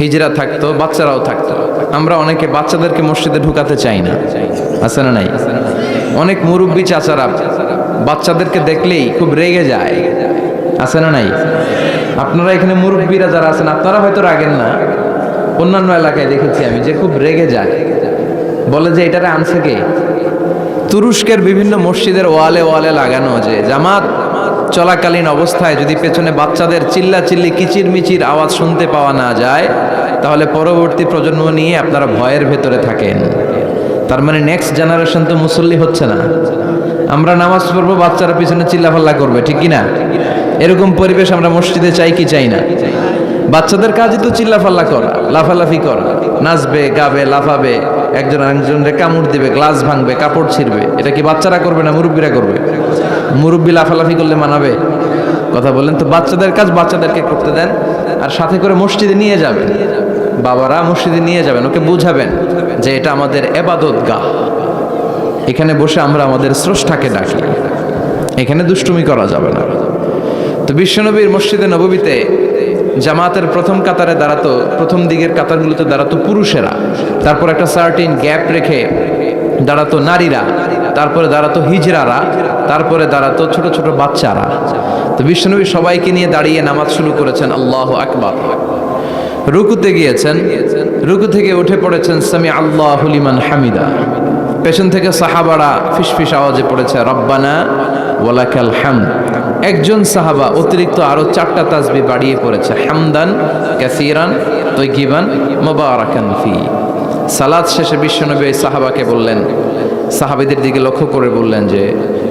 হিজরা থাকতো, বাচ্চারাও থাকতো। আমরা অনেকে বাচ্চাদেরকে মসজিদে ঢুকাতে চাই না। আছে না নাই? অনেক মুরব্বী চাচারা বাচ্চাদেরকে দেখলেই খুব রেগে যায়। আছে না নাই? আপনারা এখানে মুরব্বীরা যারা আছেন, আপনারা হয়তো রাগেন না। অন্যান্য এলাকায় দেখেছি আমি যে খুব রেগে যায়। বলে যে, এটারে আনছে কে? তুরস্কের বিভিন্ন মসজিদের ওয়ালে ওয়ালে লাগানো যে, জামাত চলাকালীন অবস্থায় যদি পেছনে বাচ্চাদের চিল্লা চিল্লি কিচির মিচির আওয়াজ শুনতে পাওয়া না যায়, তাহলে পরবর্তী প্রজন্ম নিয়ে আপনারা ভয়ের ভেতরে থাকেন। তার মানে নেক্সট জেনারেশন তো মুসল্লি হচ্ছে না। আমরা নামাজ পড়ব, বাচ্চারা পিছনে চিল্লাফাল্লা করবে, ঠিক না এরকম পরিবেশ আমরা মসজিদে চাই কি চাই না? বাচ্চাদের কাজই তো চিল্লাফাল্লা করা, লাফালাফি করা। নাচবে, গাবে, লাফাবে, একজন আরেকজনকে কামড় দিবে, গ্লাস ভাঙবে, কাপড় ছিঁড়বে। এটা কি বাচ্চারা করবে না মুরব্বীরা করবে? মুরব্বী লাফালাফি করলে মানাবে? কথা বললেন, তো বাচ্চাদের কাজ বাচ্চাদেরকে করতে দেন, আর সাথে করে মসজিদে নিয়ে যাবেন বাবারা মসজিদে নিয়ে যাবেন, ওকে বুঝাবেন যে এটা আমাদের এবাদত গা এখানে বসে আমরা আমাদের স্রষ্টাকে ডাকি। এখানে দুষ্টুমি করা যাবে না। তো বিশ্বনবীর মসজিদে নববীতে জামাতের প্রথম কাতারে দাঁড়াতো, প্রথম দিকের কাতারগুলোতে দাঁড়াতো পুরুষেরা। তারপর একটা সার্টিন গ্যাপ রেখে দাঁড়াতো নারীরা, তারপরে দাঁড়াতো হিজরারা তারপরে দাঁড়াতো ছোট ছোট বাচ্চারা। তো বিশ্বনবী সবাইকে নিয়ে দাঁড়িয়ে নামাজ শুরু করেছেন, আল্লাহ আকবার। রুকুতে গিয়েছেন, রুকু থেকে উঠে পড়েছেন সামি আল্লাহ হুলিমান হামিদা। পেছন থেকে সাহাবারা ফিসফিস আওয়াজে পড়েছে, রব্বানা ওয়ালাকাল হাম একজন সাহাবা অতিরিক্ত আরও চারটা তাজবি বাড়িয়ে পড়েছে, হামদান ক্যাসিরান তৈকিবান মোবারাকান ফি। সালাদ শেষে বিশ্বনবী সাহাবাকে বললেন সাহাবিদের দিকে লক্ষ্য করে বললেন যে,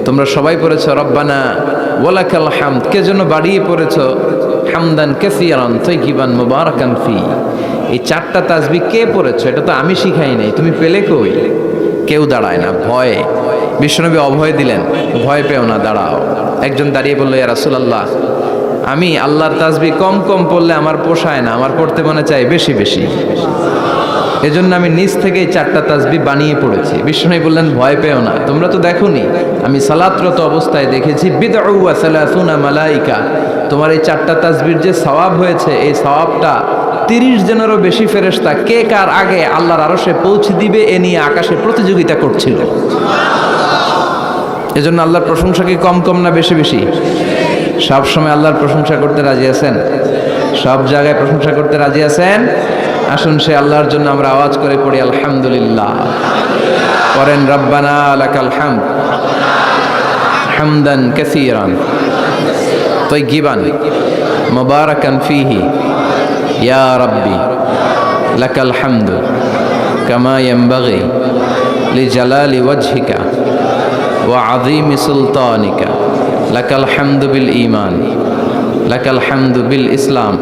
তোমরা সবাই পড়েছ, রব্বানা ওয়ালাকাল হামদ কে জন্য বাড়িয়ে পড়েছ, হামদান ক্যাসিরান তৈকিবান মোবারাকান ফি এই চারটা তাজবি কে পড়েছ? এটা তো আমি শিখাই নাই, তুমি পেলে কই? কেউ দাঁড়ায় না, ভয়ে। বিশ্বনবী অভয় দিলেন, ভয় পেও না, দাঁড়াও। একজন দাঁড়িয়ে বলল, ইয়া রাসূলুল্লাহ, আমি আল্লাহর তাজবি কম কম পড়লে আমার পোষায় না, আমার পড়তে মনে চাই বেশি বেশি। এজন্য আমি নিজ থেকেই চারটা তাসবি বানিয়ে পড়েছি। বিষ্ণু বললেন, ভয় পেও না। তোমরা তো দেখোনি, আমি সালাতরত অবস্থায় দেখেছি, বিদউ ওয়া সালাসুনা মালাইকা। তোমার এই চারটা তাসবির যে সওয়াব হয়েছে, এই সওয়াবটা তিরিশ জনেরও বেশি ফেরেশতা। কে কার আগে আল্লাহর আরশে পৌঁছে দিবে, এ নিয়ে আকাশে প্রতিযোগিতা করছিল। এজন্য আল্লাহর প্রশংসা কি কম কম না বেশি বেশি? সব সময় আল্লাহর প্রশংসা করতে রাজি আছেন? সব জায়গায় প্রশংসা করতে রাজি আছেন? আসুন, সে আল্লাহর জন্য আমরা আওয়াজ করে পড়ি, আলহামদুলিল্লাহ। করেন রব্বানা আলাকাল হাম হামদান কাসীরান তৈগিবান মুবারাকান ফিহি ইয়া রব্বি লাকাল হামদু কামা লি জালালি ওয়াজহিকা ওয়া আযীমি সুলতানিকা লাকাল হামদু বিল ঈমান লাকাল হামদু বিল ইসলাম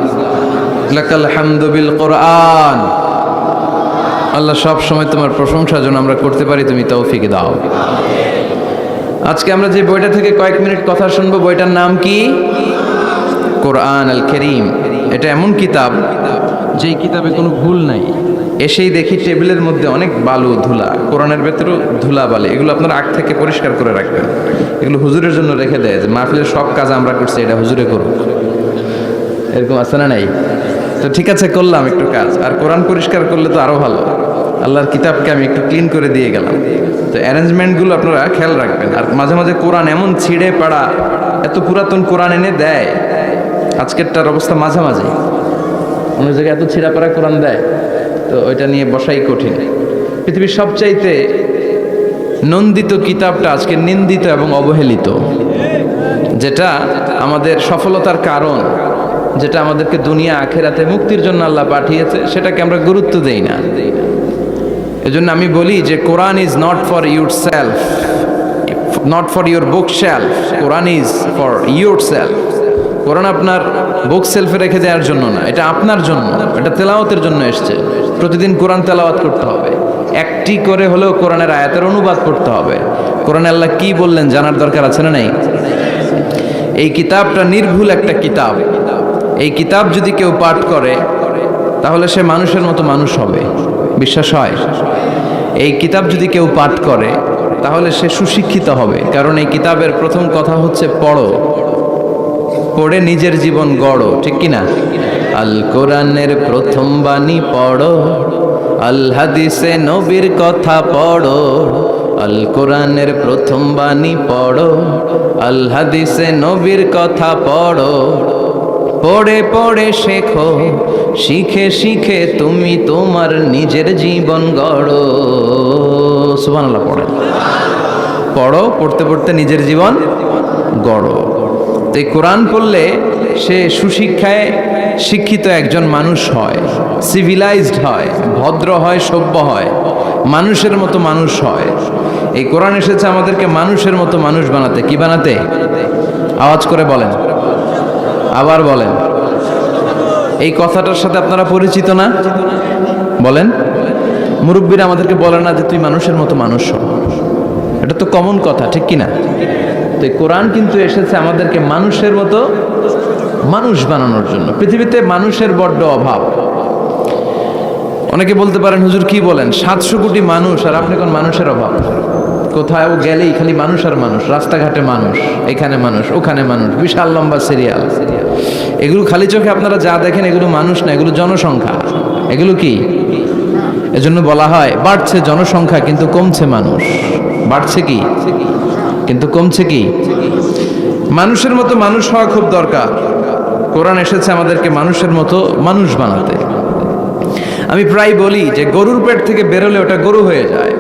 হামদুবিল কোরআন। আল্লাহ সব সময় তোমার প্রশংসা যেন আমরা করতে পারি, তুমি তৌফিক দাও। আজকে আমরা যে বইটা থেকে কয়েক মিনিট কথা শুনব, বইটার নাম কি? কোরআন আল করিম। এটা এমন কিতাব, যেই কিতাবে কোনো ভুল নাই। এসেই দেখি টেবিলের মধ্যে অনেক বালু, ধুলা, কোরআনের ভেতরেও ধুলা বালে। এগুলো আপনার আগ থেকে পরিষ্কার করে রাখবেন। এগুলো হুজুরের জন্য রেখে দেয় যে মাহফিলের সব কাজ আমরা করছি, এটা হুজুরে করুক। এরকম আছে না নাই? তো ঠিক আছে, করলাম একটু কাজ। আর কোরআন পরিষ্কার করলে তো আরও ভালো। আল্লাহর কিতাবকে আমি একটু ক্লিন করে দিয়ে গেলাম। তো অ্যারেঞ্জমেন্টগুলো আপনারা খেয়াল রাখবেন। আর মাঝে মাঝে কোরআন এমন ছিঁড়ে পাড়া, এত পুরাতন কোরআন এনে দেয়, আজকেরটার অবস্থা মাঝামাঝি। অন্য জায়গায় এত ছিঁড়া পাড়া কোরআন দেয়, তো ওইটা নিয়ে বসাই কঠিন। পৃথিবীর সবচাইতে নন্দিত কিতাবটা আজকে নিন্দিত এবং অবহেলিত, যেটা আমাদের সফলতার কারণ। যেটা আমাদেরকে দুনিয়া, আখেরাতে মুক্তির জন্য আল্লাহ পাঠিয়েছে, সেটাকে আমরা গুরুত্ব দেই না। এজন্য আমি বলি যে Quran is not for your shelf not for your book shelf Quran is for your self Quran আপনার বুক সেলফে রেখে দেওয়ার জন্য না, এটা আপনার জন্য, এটা তেলাওয়াতের জন্য এসছে। প্রতিদিন কোরআন তেলাওয়াত করতে হবে। একটি করে হলেও কোরআনের আয়াতের অনুবাদ করতে হবে। কোরআন আল্লাহ কি বললেন জানার দরকার আছে না নাই? এই কিতাবটা নির্ভুল একটা কিতাব। এই কিতাব যদি কেউ পাঠ করে, তাহলে সে মানুষের মতো মানুষ হবে। বিশ্বাস হয়? এই কিতাব যদি কেউ পাঠ করে, তাহলে সে সুশিক্ষিত হবে। কারণ এই কিতাবের প্রথম কথা হচ্ছে পড়ো। পড়ে নিজের জীবন গড়ো, ঠিক কিনা আল কোরআনের প্রথম বাণী পড়ো, আল হাদিসে নবীর কথা পড়ো, আল কোরআনের প্রথম বাণী পড়ো, আল হাদিসে নবীর কথা পড়ো। পড়ে পড়ে শেখো, শিখে শিখে তুমি তোমার নিজের জীবন গড়ো। সুবহানাল্লাহ পড়ে পড়ো, পড়তে পড়তে নিজের জীবন গড়ো। তো এই কোরআন পড়লে সে সুশিক্ষায় শিক্ষিত একজন মানুষ হয় সিভিলাইজড হয়, ভদ্র হয়, সভ্য হয়, মানুষের মতো মানুষ হয়। এই কোরআন এসেছে আমাদেরকে মানুষের মতো মানুষ বানাতে। কি বানাতে? আওয়াজ করে বলেন। আবার বলেন। এই কথাটার সাথে আপনারা পরিচিত না? বলেন। মুরব্বীরা আমাদেরকে বলে না যে তুই মানুষের মতো মানুষ হ। এটা তো কমন কথা, ঠিক কি না? তো কোরআন কিন্তু এসেছে আমাদেরকে মানুষের মতো মানুষ বানানোর জন্য। পৃথিবীতে মানুষের বড্ড অভাব। অনেকে বলতে পারেন, হুজুর কি বলেন? সাতশো কোটি মানুষ, আর আপনি কোন মানুষের অভাব? কোথাও গেলেই খালি মানুষ আর মানুষ, রাস্তাঘাটে মানুষ, এখানে মানুষ, ওখানে মানুষ, বিশাল লম্বা সিরিয়াল। এগুলো খালি চোখে আপনারা যা দেখেন এগুলো মানুষ না, এগুলো জনসংখ্যা। এগুলো কি? এজন্য বলা হয়, বাড়ছে জনসংখ্যা কিন্তু কমছে মানুষ। বাড়ছে কি? কিন্তু কমছে কি? মানুষের মতো মানুষ হওয়া খুব দরকার। কোরআন এসেছে আমাদেরকে মানুষের মতো মানুষ বানাতে। আমি প্রায় বলি যে গরুর পেট থেকে বেরোলে ওটা গরু হয়ে যায়।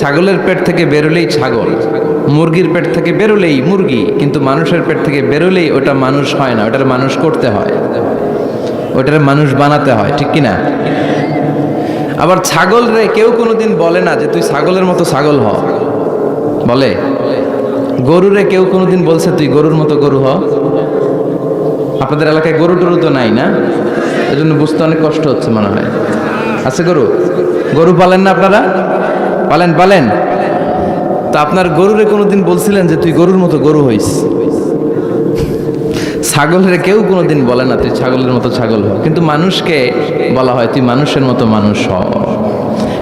ছাগলের পেট থেকে বেরোলেই ছাগল, মুরগির পেট থেকে বেরোলেই মুরগি, কিন্তু মানুষের পেট থেকে বেরোলেই ওটা মানুষ হয় না, ওটার মানুষ করতে হয়, ওটার মানুষ বানাতে হয়, ঠিক কি না আবার ছাগল রে, কেউ কোনোদিন বলে না যে তুই ছাগলের মতো ছাগল হ। বলে? গরুরে কেউ কোনোদিন বলছে তুই গরুর মতো গরু হ। আপনাদের এলাকায় গরু টরু তো নাই না? এজন্য বুঝতে অনেক কষ্ট হচ্ছে মনে হয়। আছে গরু? গরু পালেন না আপনারা? পালেন পালেন তো আপনার গরুরে কোনোদিন বলছিলেন যে তুই গরুর মতো গরু হইস? ছাগলের কেউ কোনোদিন বলে না, তুই ছাগলের মতো ছাগল হ। কিন্তু মানুষকে বলা হয়, তুই মানুষের মতো মানুষ হ।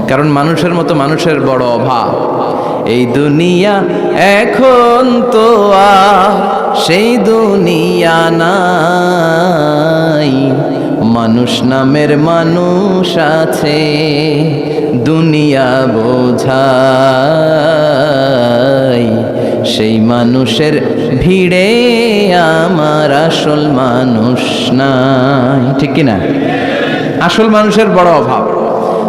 কারণ মানুষের মতো মানুষের বড় অভাব। এই দুনিয়া এখন তো সেই দুনিয়া নাই। মানুষ নামের মানুষ আছে। দুনিয়া বোঝাই, সেই মানুষের ভিড়ে আমার আসল মানুষ নাই। ঠিক কিনা? আসল মানুষের বড় অভাব।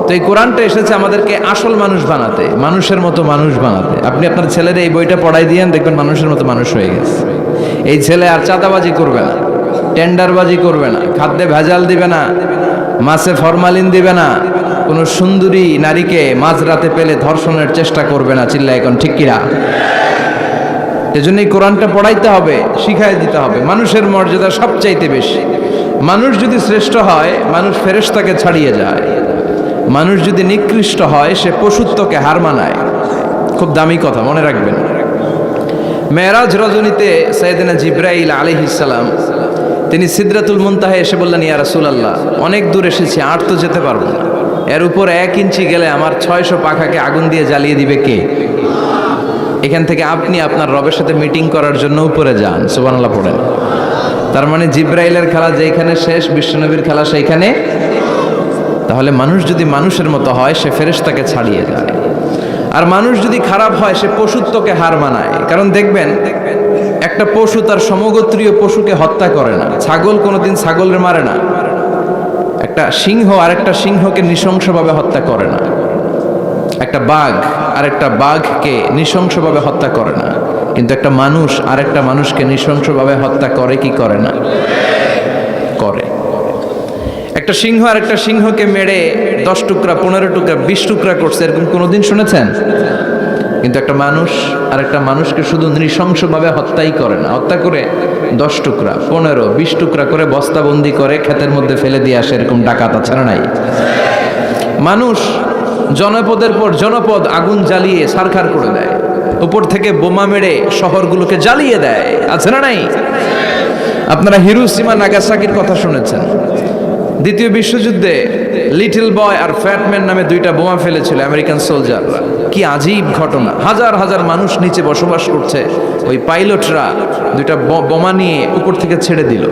তো এই কোরআনটা এসেছে আমাদেরকে আসল মানুষ বানাতে, মানুষের মতো মানুষ বানাতে। আপনি আপনার ছেলের এই বইটা পড়াই দিয়েন, দেখবেন মানুষের মতো মানুষ হয়ে গেছে। এই ছেলে আর চাঁদাবাজি করবে না, টেন্ডারবাজি করবে না, খাদ্যে ভেজাল দিবে না, মাছে ফরমালিন দিবে না কোনো সুন্দরী নারীকে মাঝরাতে পেলে ধর্ষণের চেষ্টা করবে না চিল্লা এখন, ঠিক কিরা এজন্য এই কোরআনটা পড়াইতে হবে শিখাই দিতে হবে। মানুষের মর্যাদা সবচাইতে বেশি। মানুষ যদি শ্রেষ্ঠ হয়, মানুষ ফেরেশতাকে ছাড়িয়ে যায়। মানুষ যদি নিকৃষ্ট হয়, সে পশুত্বকে হার মানায়। খুব দামি কথা, মনে রাখবেন। মেয়েরাজ রজনীতে সৈয়দিনা জিব্রাইল আলিহিসাল্লাম তিনি সিদ্রাতুল মুনতাহে এসে বললেন, ইয়া রাসূলুল্লাহ, অনেক দূর এসেছি, আর তো যেতে পারব না। এর উপর এক ইঞ্চি গেলে আমার ছয়শো পাখাকে আগুন দিয়ে জ্বালিয়ে দিবে কে? এখান থেকে আপনি আপনার রবের সাথে মিটিং করার জন্য উপরে যান, সুবহানাল্লাহ পড়েন। তার মানে জিব্রাইলের খেলা যেখানে শেষ, বিশ্বনবীর খেলা সেইখানে। তাহলে মানুষ যদি মানুষের মতো হয়, সে ফেরেশতাকে ছাড়িয়ে যায়। আর মানুষ যদি খারাপ হয়, সে পশুত্বকে হার মানায়। কারণ দেখবেন, একটা পশু তার সমগোত্রীয় পশুকে হত্যা করে না। ছাগল কোনোদিন ছাগলের মারে না। একটা সিংহ আরেকটা সিংহকে নৃশংসভাবে হত্যা করে না। একটা বাঘ আরেকটা বাঘকে নৃশংসভাবে হত্যা করে না। কিন্তু একটা মানুষ আরেকটা মানুষকে নৃশংসভাবে হত্যা করে কি করে না? করে। একটা সিংহ আর একটা সিংহকে মেরে দশ টুকরা, পনেরো টুকরা, বিশ টুকরা করছে, এরকম কোনোদিন শুনেছেন? কিন্তু একটা মানুষ আর একটা মানুষকে শুধু নৃশংসভাবে হত্যাই করে না। হত্যা করে দশ টুকরা, পনেরো, বিশ টুকরা করে বস্তাবন্দি করে ক্ষেতের মধ্যে ফেলে দিয়ে আসে এরকম ডাকাত আছে নাই? মানুষ জনপদের পর জনপদ আগুন জ্বালিয়ে সারখার করে দেয়। উপর থেকে বোমা মেরে শহরগুলোকে জ্বালিয়ে দেয়। আছে না নাই? আপনারা হিরুসীমা, নাগাসাকির কথা শুনেছেন। দ্বিতীয় বিশ্বযুদ্ধে লিটল বয় আর ফ্যাটম্যান নামে দুইটা বোমা ফেলেছিল আমেরিকান সোলজাররা কি আজীব ঘটনা। হাজার হাজার মানুষ নিচে বসবাস করছে। ওই পাইলটরা দুইটা বোমা নিয়ে উপর থেকে ছেড়ে দিল।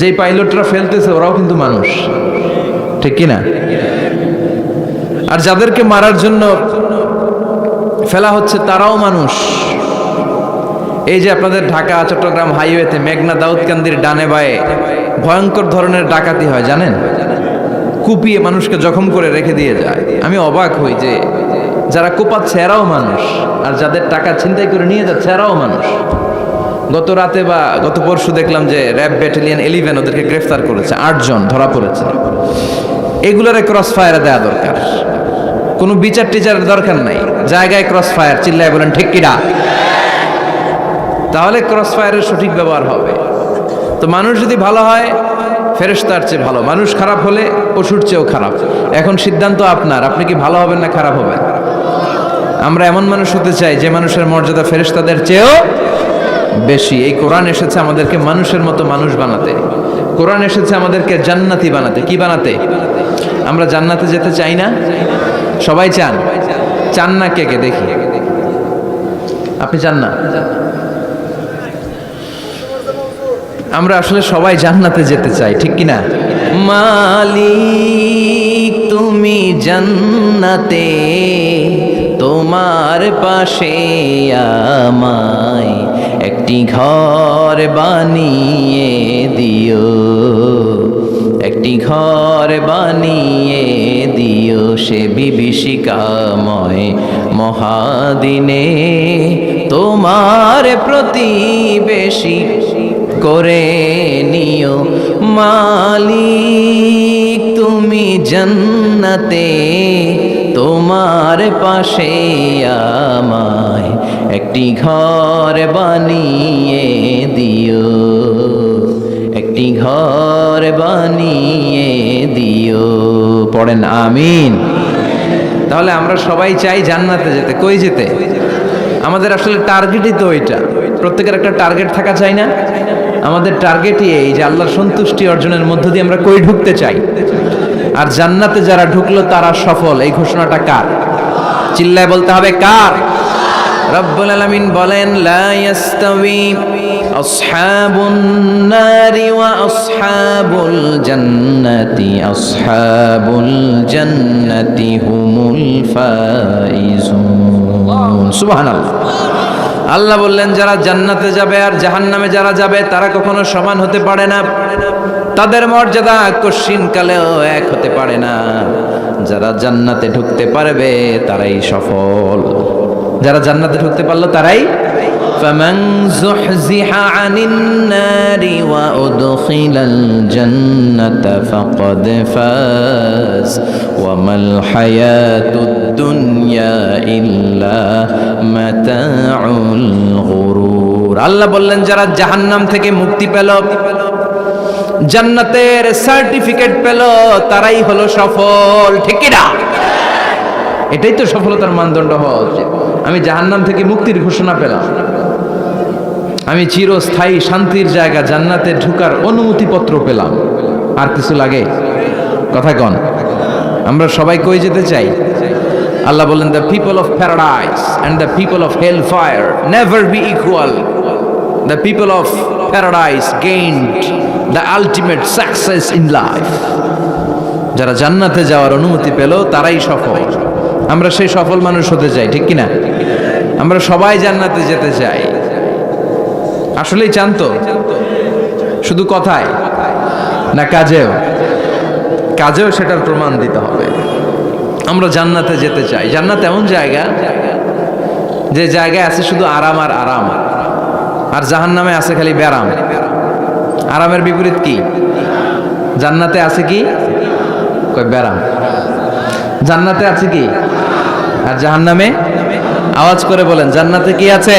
যেই পাইলটরা ফেলতেছে, ওরাও কিন্তু মানুষ। ঠিক কি না আর যাদেরকে মারার জন্য ফেলা হচ্ছে, তারাও মানুষ। এই যে আপনাদের ঢাকা, চট্টগ্রাম হাইওয়েতে মেঘনা দাউদকান্দির ডানে বায়ে ভয়ঙ্কর ধরনের ডাকাতি হয়, জানেন? কুপিয়ে মানুষকে জখম করে রেখে দিয়ে যায়। আমি অবাক হই যে যারা কোপাচ্ছে এরাও মানুষ, আর যাদের টাকা ছিনতাই করে নিয়ে যাচ্ছে এরাও মানুষ। গত রাতে বা গত পরশু দেখলাম যে র্যাব ব্যাটালিয়ন এলিভেন ওদেরকে গ্রেফতার করেছে, আটজন ধরা পড়েছে। এগুলোর ক্রস ফায়ারে দেওয়া দরকার। কোনো বিচার টিচারের দরকার নাই। জায়গায় ক্রস ফায়ার চিল্লায় বলেন ঠিক কিনা তাহলে ক্রস ফায়ারের সঠিক ব্যবহার হবে। তো মানুষ যদি ভালো হয়, ফেরেশতার চেয়ে ভালো। মানুষ খারাপ হলে পশুর চেয়েও খারাপ। এখন সিদ্ধান্ত আপনার। আপনি কি ভালো হবেন না খারাপ হবেন? আমরা এমন মানুষ হতে চাই যে মানুষের মর্যাদা ফেরেশতাদের চেয়েও বেশি। এই কোরআন এসেছে আমাদেরকে মানুষের মতো মানুষ বানাতে। কোরআন এসেছে আমাদেরকে জান্নাতি বানাতে। কি বানাতে? আমরা জান্নাতে যেতে চাই না? সবাই চান? চান না কে কে? দেখি। আপনি চান না? আমরা আসলে সবাই জান্নাতে যেতে চাই, ঠিক কি না মালিক, তুমি জান্নাতে, তোমার পাশে আমায় একটি ঘর বানিয়ে দিও। একটি ঘর বানিয়ে দিও সে বিভীষিকাময় মহাদিনে, তোমার প্রতিবেশী করে নিও মালিক, তুমি জান্নাতে, তোমার পাশে আমায় একটি ঘর বানিয়ে দিও, একটি ঘর বানিয়ে দিও। পড়েন, আমিন। তাহলে আমরা সবাই চাই জান্নাতে যেতে। কই যেতে? আমাদের আসলে টার্গেটই তো ওইটা। প্রত্যেকের একটা টার্গেট থাকা চাই না? আমাদের টার্গেটই এই যে আল্লাহর সন্তুষ্টি অর্জনের মধ্য দিয়ে আমরা কই ঢুকতে চাই? আর জান্নাতে যারা ঢুকলো, তারা সফল। এই ঘোষণাটা কার? চিল্লায় বলতে হবে কার? রব্বুল আলামিন বলেন, লা ইয়াস্তাবি আসহাবুন নারি ওয়া আসহাবুল জান্নাতি। আসহাবুল জান্নাতি হুমুল ফাইজুন। সুবহানাল্লাহ। আল্লাহ বললেন, যারা জান্নাতে যাবে আর জাহান্নামে যারা যাবে, তারা কখনো সমান হতে পারে না। তাদের মর্যাদা কশিন কালেও এক হতে পারে না। যারা জান্নাতে ঢুকতে পারবে, তারাই সফল। যারা জান্নাতে ঢুকতে পারল, তারাই فمن زحزح عن النار وأدخل الجنة فقد فاز وما الحياة الدنيا إلا متاع الغرور আল্লাহ বললেন যারা জাহান্নাম থেকে মুক্তি পেল জান্নাতের সার্টিফিকেট পেল তারাই হলো সফল ঠিক না এটাই তো সফলতার মানদণ্ড হওয়া উচিত আমি জাহান্নাম থেকে মুক্তির ঘোষণা পেলাম আমি চিরস্থায়ী শান্তির জায়গা জান্নাতে ঢুকার অনুমতিপত্র পেলাম। আর কিছু লাগে? কথা কন। আমরা সবাই কই যেতে চাই? আল্লাহ বলেন the people of paradise and the people of hell fire never be equal the people of paradise gained the ultimate success in life যারা জান্নাতে যাওয়ার অনুমতি পেল, তারাই সফল। আমরা সেই সফল মানুষ হতে চাই, ঠিক কিনা? আমরা সবাই জান্নাতে যেতে চাই। আসলেই চান তো শুধু কথায়? না কাজেও? কাজেও সেটার প্রমাণ দিতে হবে। আমরা জান্নাতে যেতে চাই। জান্নাত এমন জায়গা যে জায়গায় আছে শুধু আরাম আর আরাম। আর জাহান নামে আছে খালি ব্যারাম। আরামের বিপরীত কি? জান্নাতে আছে কি? ব্যারাম। জান্নাতে আছে কি? আর জাহান্নামে আওয়াজ করে বলেন, জান্নাতে কি আছে?